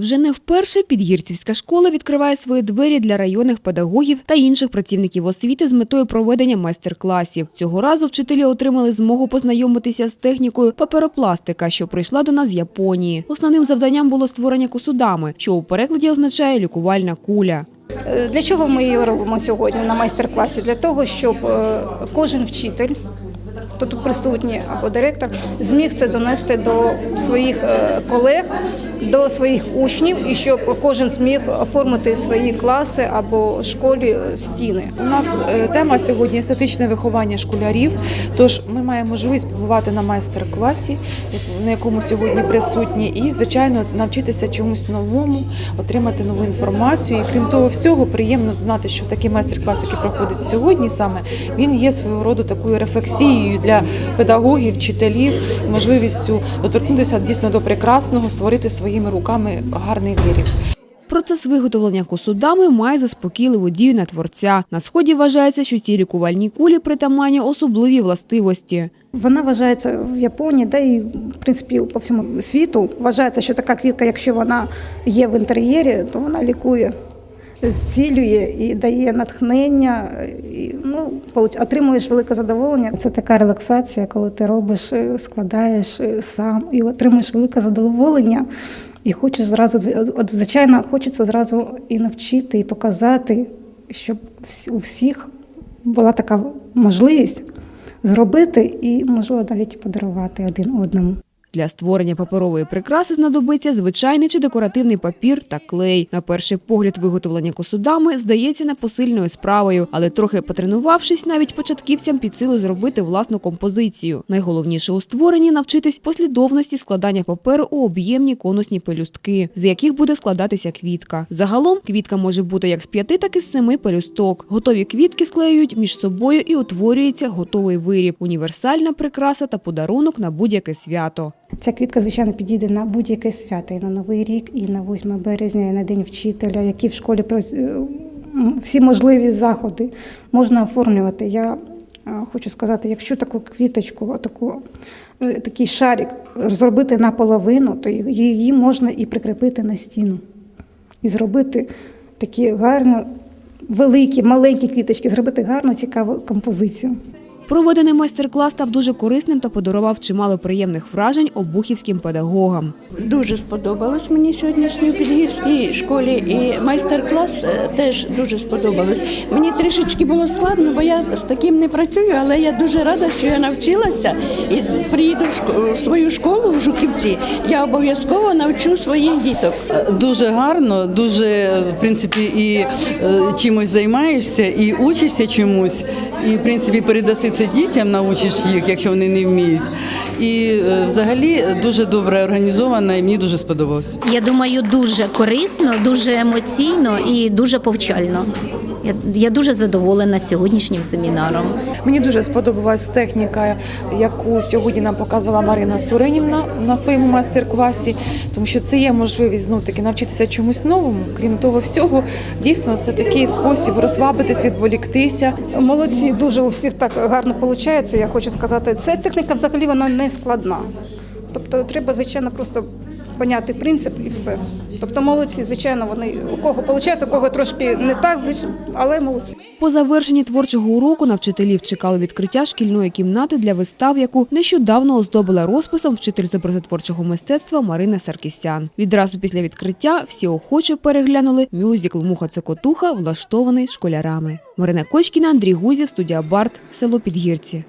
Вже не вперше Підгірцівська школа відкриває свої двері для районних педагогів та інших працівників освіти з метою проведення майстер-класів. Цього разу вчителі отримали змогу познайомитися з технікою паперопластика, що прийшла до нас з Японії. Основним завданням було створення косудами, що у перекладі означає лікувальна куля. Е, Для чого ми її робимо сьогодні на майстер-класі? Для того, щоб е, кожен вчитель, тут присутній або директор, зміг це донести до своїх е, колег, до своїх учнів, і щоб кожен зміг оформити свої класи або школі е, стіни. У нас е, тема сьогодні естетичне виховання школярів. Тож ми маємо можливість побувати на майстер-класі, на якому сьогодні присутні, і звичайно навчитися чомусь новому, отримати нову інформацію. І крім того, всього приємно знати, що такий майстер-клас, який проходить сьогодні, саме він є свого роду такою рефлексією для педагогів, вчителів, можливістю доторкнутися дійсно до прекрасного, створити своїми руками гарний виріб. Процес виготовлення косудами має заспокійливу дію на творця. На сході вважається, що ці лікувальні кулі притаманні особливі властивості. Вона вважається в Японії, да і в принципі по всьому світу вважається, що така квітка, якщо вона є в інтер'єрі, то вона лікує, зцілює і дає натхнення. І, ну, отримуєш велике задоволення. Це така релаксація, коли ти робиш, е, складаєш е, сам і отримуєш велике задоволення. І хочеш зразу, от, звичайно, хочеться зразу і навчити, і показати, щоб у всіх була така можливість зробити і, можливо, навіть подарувати один одному. Для створення паперової прикраси знадобиться звичайний чи декоративний папір та клей. На перший погляд виготовлення косудами здається непосильною справою, але трохи потренувавшись, навіть початківцям під силу зробити власну композицію. Найголовніше у створенні навчитись послідовності складання паперу у об'ємні конусні пелюстки, з яких буде складатися квітка. Загалом квітка може бути як з п'яти, так і з семи пелюсток. Готові квітки склеюють між собою і утворюється готовий виріб, універсальна прикраса та подарунок на будь-яке свято. Ця квітка, звичайно, підійде на будь-яке свято, і на Новий рік, і на 8 березня, і на День вчителя, які в школі е, всі можливі заходи можна оформлювати. Я е, хочу сказати, якщо таку квіточку, таку, такий шарик зробити наполовину, то її можна і прикріпити на стіну. І зробити такі гарні, великі, маленькі квіточки, зробити гарну, цікаву композицію. Проведений майстер-клас став дуже корисним та подарував чимало приємних вражень обухівським педагогам. Дуже сподобалось мені сьогоднішній підгірській школі, і майстер-клас е, теж дуже сподобалось. Мені трішечки було складно, бо я з таким не працюю, але я дуже рада, що я навчилася і приїду в шко- в свою школу в Жуківці. Я обов'язково навчу своїх діток. Дуже гарно, дуже в принципі і е, чимось займаєшся, і учишся чомусь, і в принципі передаси це дітям, научиш їх, якщо вони не вміють. І е, взагалі дуже добре організована, і мені дуже сподобалось. Я думаю, дуже корисно, дуже емоційно і дуже повчально. Я, я дуже задоволена сьогоднішнім семінаром. Мені дуже сподобалась техніка, яку сьогодні нам показала Марина Суренівна на своєму майстер-класі, тому що це є можливість знов таки навчитися чомусь новому. Крім того всього, дійсно це такий спосіб розслабитись, відволіктися. Молодці, дуже у всіх так гарно виходить. Я хочу сказати, ця техніка взагалі вона не складна. Тобто треба, звичайно, просто поняти принцип і все. Тобто молодці, звичайно, вони у кого виходить, у кого трошки не так, але молодці. По завершенні творчого уроку на вчителів чекали відкриття шкільної кімнати для вистав, яку нещодавно оздобила розписом вчитель з мистецтва Марина Саркісян. Відразу після відкриття всі охоче переглянули мюзикл Муха цокотуха, влаштований школярами. Марина Кочкіна, Андрій Гузів, студія Барт, село Підгірці.